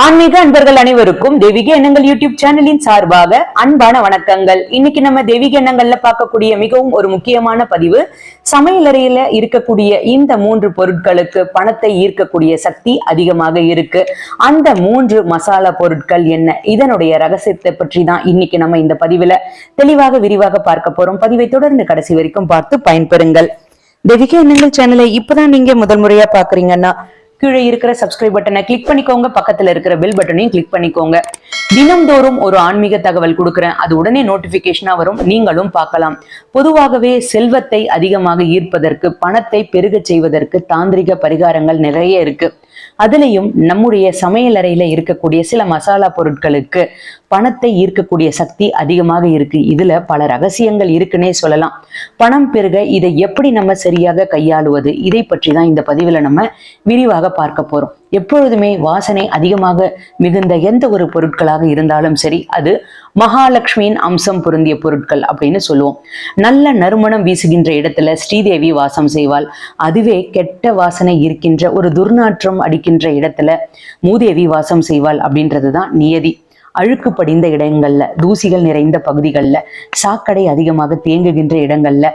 ஆன்மீக அன்பர்கள் அனைவருக்கும் தெய்வீக எண்ணங்கள் யூடியூப் சேனலின் சார்பாக அன்பான வணக்கங்கள். இன்னைக்கு நம்ம தெய்வீக எண்ணங்கள்ல பார்க்கக்கூடிய மிகவும் ஒரு முக்கியமான பதிவு சமையலறையில இருக்கக்கூடிய இந்த மூன்று பொருட்களுக்கு பணத்தை ஈர்க்கக்கூடிய சக்தி அதிகமாக இருக்கு. அந்த மூன்று மசாலா பொருட்கள் என்ன? இதனுடைய ரகசியத்தை பற்றி தான் இன்னைக்கு நம்ம இந்த பதிவுல தெளிவாக விரிவாக பார்க்க போறோம். பதிவை தொடர்ந்து கடைசி வரைக்கும் பார்த்து பயன்பெறுங்கள். தெய்வீக எண்ணங்கள் சேனலை இப்பதான் நீங்க முதல் முறையா பாக்குறீங்கன்னா கீழே இருக்கிற சப்ஸ்கிரைப் பட்டனை கிளிக் பண்ணிக்கோங்க. பக்கத்துல இருக்கிற பெல் பட்டனையும் கிளிக் பண்ணிக்கோங்க. தினம்தோறும் ஒரு ஆன்மீக தகவல் கொடுக்குறேன். அது உடனே நோட்டிபிகேஷனா வரும். நீங்களும் பார்க்கலாம். பொதுவாகவே செல்வத்தை அதிகமாக ஈர்ப்பதற்கு பணத்தை பெருகச் செய்வதற்கு தாந்திரிக பரிகாரங்கள் நிறைய இருக்கு. அதுலேயும் நம்முடைய சமையலறையில இருக்கக்கூடிய சில மசாலா பொருட்களுக்கு பணத்தை ஈர்க்கக்கூடிய சக்தி அதிகமாக இருக்கு. இதுல பல ரகசியங்கள் இருக்குன்னே சொல்லலாம். பணம் பெருக இதை எப்படி நம்ம சரியாக கையாளுவது? இதை பற்றி தான் இந்த பதிவில் நம்ம விரிவாக பார்க்க போறோம். எப்பொழுதுமே வாசனை அதிகமாக மிகுந்த எந்த ஒரு பொருட்களாக இருந்தாலும் சரி அது மகாலட்சுமியின் அம்சம் பொருந்திய பொருட்கள் அப்படின்னு சொல்லுவோம். நல்ல நறுமணம் வீசுகின்ற இடத்துல ஸ்ரீதேவி வாசம் செய்வாள். அதுவே கெட்ட வாசனை இருக்கின்ற ஒரு துர்நாற்றம் அடிக்கின்ற இடத்துல மூதேவி வாசம் செய்வாள் அப்படின்றது தான் நியதி. அழுக்கு படிந்த இடங்கள்ல தூசிகள் நிறைந்த பகுதிகளில் சாக்கடை அதிகமாக தேங்குகின்ற இடங்கள்ல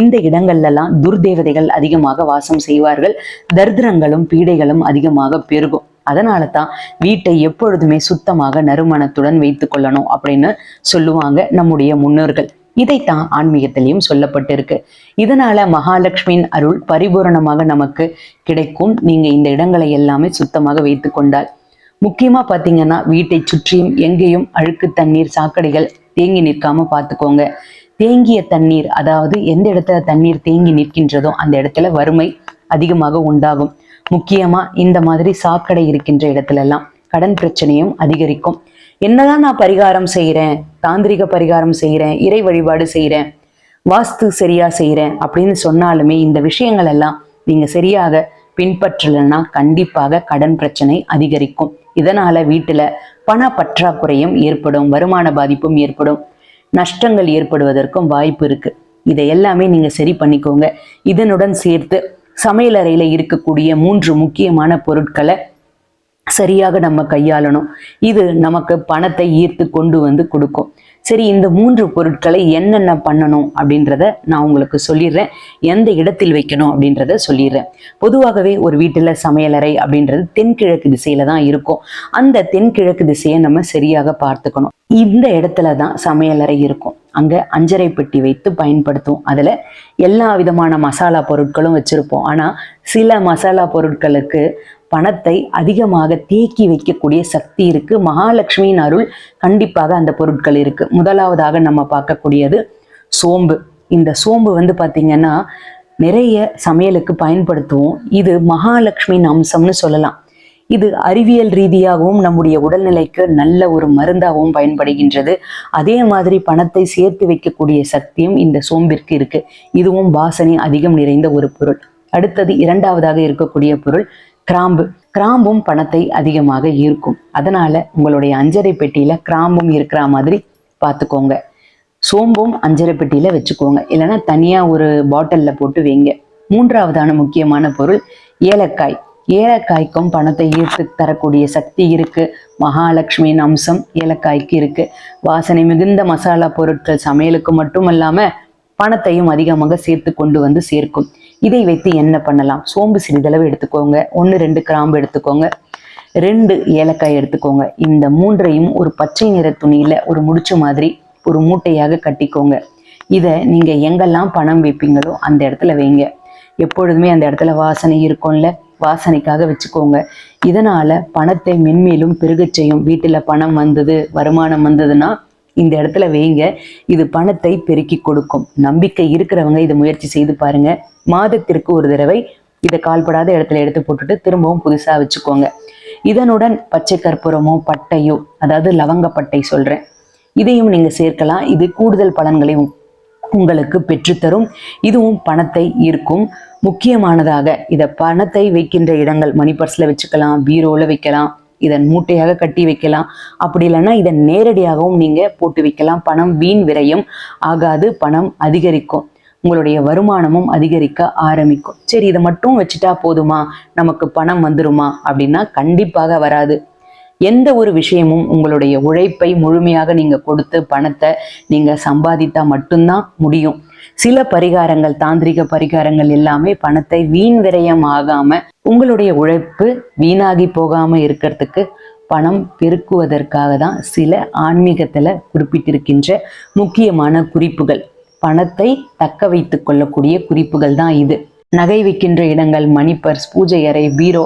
இந்த இடங்கள்லாம் துர்தேவதைகள் அதிகமாக வாசம் செய்வார்கள். தரித்திரங்களும் பீடைகளும் அதிகமாக பெருகும். அதனால தான் வீட்டை எப்பொழுதுமே சுத்தமாக நறுமணத்துடன் வைத்து கொள்ளணும் அப்படின்னு சொல்லுவாங்க நம்முடைய முன்னோர்கள். இதைத்தான் ஆன்மீகத்திலையும் சொல்லப்பட்டிருக்கு. இதனால மகாலட்சுமியின் அருள் பரிபூரணமாக நமக்கு கிடைக்கும். நீங்க இந்த இடங்களை எல்லாமே சுத்தமாக வைத்து கொண்டால். முக்கியமா பாத்தீங்கன்னா வீட்டை சுற்றியும் எங்கேயும் அழுக்கு தண்ணீர் சாக்கடைகள் தேங்கி நிற்காம பார்த்துக்கோங்க தேங்கிய தண்ணீர் அதாவது எந்த இடத்துல தண்ணீர் தேங்கி நிற்கின்றதோ அந்த இடத்துல வறுமை அதிகமாக உண்டாகும். முக்கியமா இந்த மாதிரி சாக்கடை இருக்கின்ற இடத்துல எல்லாம் கடன் பிரச்சனையும் அதிகரிக்கும். என்னதான் நான் பரிகாரம் செய்கிறேன் தாந்திரிக பரிகாரம் செய்கிறேன் இறை வழிபாடு செய்கிறேன் வாஸ்து சரியா செய்கிறேன் அப்படின்னு சொன்னாலுமே இந்த விஷயங்கள் எல்லாம் நீங்க சரியாக பின்பற்றலைன்னா கண்டிப்பாக கடன் பிரச்சனை அதிகரிக்கும். இதனால வீட்டுல பண பற்றாக்குறையும் ஏற்படும் வருமான பாதிப்பும் ஏற்படும் நஷ்டங்கள் ஏற்படுவதற்கும் வாய்ப்பு இருக்கு. இதை எல்லாமே நீங்க சரி பண்ணிக்கோங்க. இதனுடன் சேர்த்து சமையலறையில இருக்கக்கூடிய மூன்று முக்கியமான பொருட்களை சரியாக நம்ம கையாளணும். இது நமக்கு பணத்தை ஈர்த்து கொண்டு வந்து கொடுக்கும். சரி இந்த மூன்று பொருட்களை என்னென்ன பண்ணணும் அப்படின்றத நான் உங்களுக்கு சொல்லிடுறேன். எந்த இடத்தில் வைக்கணும் அப்படின்றத சொல்லிடுறேன். பொதுவாகவே ஒரு வீட்டில் சமையலறை அப்படின்றது தென்கிழக்கு திசையில தான் இருக்கும். அந்த தென்கிழக்கு திசையை நம்ம சரியாக பார்த்துக்கணும். இந்த இடத்துல தான் சமையலறை இருக்கும். அங்கே அஞ்சரை பெட்டி வைத்து பயன்படுத்துவோம். அதில் எல்லா விதமான மசாலா பொருட்களும் வச்சுருப்போம். ஆனால் சில மசாலா பொருட்களுக்கு பணத்தை அதிகமாக தேக்கி வைக்கக்கூடிய சக்தி இருக்கு. மகாலட்சுமியின் அருள் கண்டிப்பாக அந்த பொருட்கள் இருக்கு. முதலாவதாக நம்ம பார்க்கக்கூடியது சோம்பு. இந்த சோம்பு வந்து பார்த்தீங்கன்னா நிறைய சமையலுக்கு பயன்படுத்துவோம். இது மகாலட்சுமியின் அம்சம்னு சொல்லலாம். இது அறிவியல் ரீதியாகவும் நம்முடைய உடல்நிலைக்கு நல்ல ஒரு மருந்தாகவும் பயன்படுகின்றது. அதே மாதிரி பணத்தை சேர்த்து வைக்கக்கூடிய சக்தியும் இந்த சோம்பிற்கு இருக்கு. இதுவும் வாசனை அதிகம் நிறைந்த ஒரு பொருள். அடுத்தது இரண்டாவதாக இருக்கக்கூடிய பொருள் கிராம்பு. கிராம்பும் பணத்தை அதிகமாக ஈர்க்கும். அதனால உங்களுடைய அஞ்சரை பெட்டியில கிராம்பும் இருக்கிற மாதிரி பார்த்துக்கோங்க சோம்பும் அஞ்சரை பெட்டியில வச்சுக்கோங்க. இல்லைன்னா தனியா ஒரு பாட்டில்ல போட்டு வைங்க. மூன்றாவதான முக்கியமான பொருள் ஏலக்காய். ஏலக்காய்க்கும் பணத்தை ஈர்த்து தரக்கூடிய சக்தி இருக்கு. மகாலட்சுமியின் அம்சம் ஏலக்காய்க்கு இருக்கு. வாசனை மிகுந்த மசாலா பொருட்கள் சமையலுக்கு மட்டும் இல்லாமல் பணத்தையும் அதிகமாக சேர்த்து கொண்டு வந்து சேர்க்கும். இதை வைத்து என்ன பண்ணலாம்? சோம்பு சிறிதளவு எடுத்துக்கோங்க. ஒன்று ரெண்டு கிராம்பு எடுத்துக்கோங்க. ரெண்டு ஏலக்காய் எடுத்துக்கோங்க. இந்த மூன்றையும் ஒரு பச்சை நிற துணியில ஒரு முடிச்சு மாதிரி ஒரு மூட்டையாக கட்டிக்கோங்க. இதை நீங்க எங்கெல்லாம் பணம் வைப்பீங்களோ அந்த இடத்துல வைங்க. எப்பொழுதுமே அந்த இடத்துல வாசனை இருக்கும்ல? வாசனைக்காக வச்சுக்கோங்க. இதனால பணத்தை மென்மேலும் பெருகச் செய்யும். வீட்டுல பணம் வந்தது வருமானம் வந்ததுன்னா இந்த இடத்துல வைங்க. இது பணத்தை பெருக்கி கொடுக்கும். நம்பிக்கை இருக்கிறவங்க இதை முயற்சி செய்து பாருங்க. மாதத்திற்கு ஒரு தடவை இதை கால்படாத இடத்துல எடுத்து போட்டுட்டு திரும்பவும் புதுசா வச்சுக்கோங்க. இதனுடன் பச்சை கற்பூரமோ பட்டையோ அதாவது லவங்கப்பட்டை சொல்றேன். இதையும் நீங்க சேர்க்கலாம். இது கூடுதல் பலன்களை உ- உங்களுக்கு பெற்றுத்தரும் இதுவும் பணத்தை ஈர்க்கும். முக்கியமானதாக இதை பணத்தை வைக்கின்ற இடங்கள் மணி பர்ஸ்ல வச்சுக்கலாம் பீரோவில் வைக்கலாம். இதன் மூட்டையாக கட்டி வைக்கலாம். அப்படி இல்லைன்னா இதை நேரடியாகவும் நீங்க போட்டு வைக்கலாம். பணம் வீண் விரயம் ஆகாது பணம் அதிகரிக்கும். உங்களுடைய வருமானமும் அதிகரிக்க ஆரம்பிக்கும். சரி இதை மட்டும் வச்சுட்டா போதுமா? நமக்கு பணம் வந்துருமா? அப்படின்னா கண்டிப்பாக வராது. எந்த ஒரு விஷயமும் உங்களுடைய உழைப்பை முழுமையாக நீங்க கொடுத்து பணத்தை நீங்க சம்பாதித்தா மட்டும்தான் முடியும். சில பரிகாரங்கள் தாந்திரிக பரிகாரங்கள் எல்லாமே பணத்தை வீண் விரயம் ஆகாம உங்களுடைய உழைப்பு வீணாகி போகாம இருக்கிறதுக்கு பணம் பெருக்குவதற்காக தான் சில ஆன்மீகத்துல குறிப்பிட்டிருக்கின்ற முக்கியமான குறிப்புகள். பணத்தை தக்க வைத்து கொள்ளக்கூடிய குறிப்புகள் தான் இது. நகை விற்கின்ற இடங்கள் மணிப்பர்ஸ் பூஜை அறை பீரோ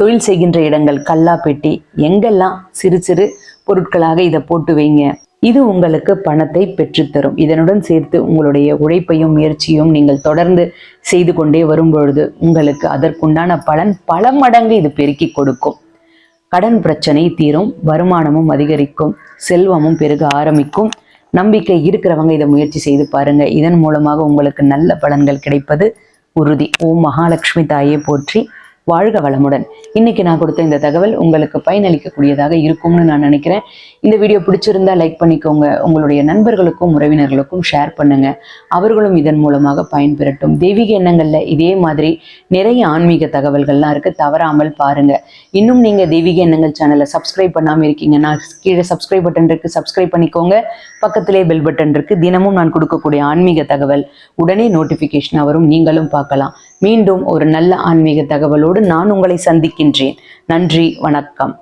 தொழில் செய்கின்ற இடங்கள் கல்லா பெட்டி எங்கெல்லாம் சிறு சிறு பொருட்களாக இதை போட்டு வைங்க. இது உங்களுக்கு பணத்தை பெற்றுத்தரும். இதனுடன் சேர்த்து உங்களுடைய உழைப்பையும் முயற்சியும் நீங்கள் தொடர்ந்து செய்து கொண்டே வரும்பொழுது உங்களுக்கு அதற்குண்டான பலன் பல மடங்கு இது பெருக்கி கொடுக்கும். கடன் பிரச்சனை தீரும் வருமானமும் அதிகரிக்கும் செல்வமும் பெருக ஆரம்பிக்கும். நம்பிக்கை இருக்கிறவங்க இதை முயற்சி செய்து பாருங்க. இதன் மூலமாக உங்களுக்கு நல்ல பலன்கள் கிடைப்பது உறுதி. ஓம் மகாலட்சுமி தாயே போற்றி. வாழ்க வளமுடன். இன்னைக்கு நான் கொடுத்த இந்த தகவல் உங்களுக்கு பயனளிக்கக்கூடியதாக இருக்கும்னு நான் நினைக்கிறேன். இந்த வீடியோ பிடிச்சிருந்தா லைக் பண்ணிக்கோங்க. உங்களுடைய நண்பர்களுக்கும் உறவினர்களுக்கும் ஷேர் பண்ணுங்க. அவர்களும் இதன் மூலமாக பயன்பெறட்டும். தெய்வீக எண்ணங்கள்ல இதே மாதிரி நிறைய ஆன்மீக தகவல்கள்லாம் இருக்கு. தவறாமல் பாருங்க. இன்னும் நீங்க தெய்வீக எண்ணங்கள் சேனலை சப்ஸ்கிரைப் பண்ணாம இருக்கீங்கன்னா கீழே சப்ஸ்கிரைப் பட்டன் இருக்கு. சப்ஸ்கிரைப் பண்ணிக்கோங்க. பக்கத்திலே பெல் பட்டன் இருக்கு. தினமும் நான் கொடுக்கக்கூடிய ஆன்மீக தகவல் உடனே நோட்டிபிகேஷன் வரும். நீங்களும் பார்க்கலாம். மீண்டும் ஒரு நல்ல ஆன்மீக தகவலோடு நான் உங்களை சந்திக்கின்றேன். நன்றி வணக்கம்.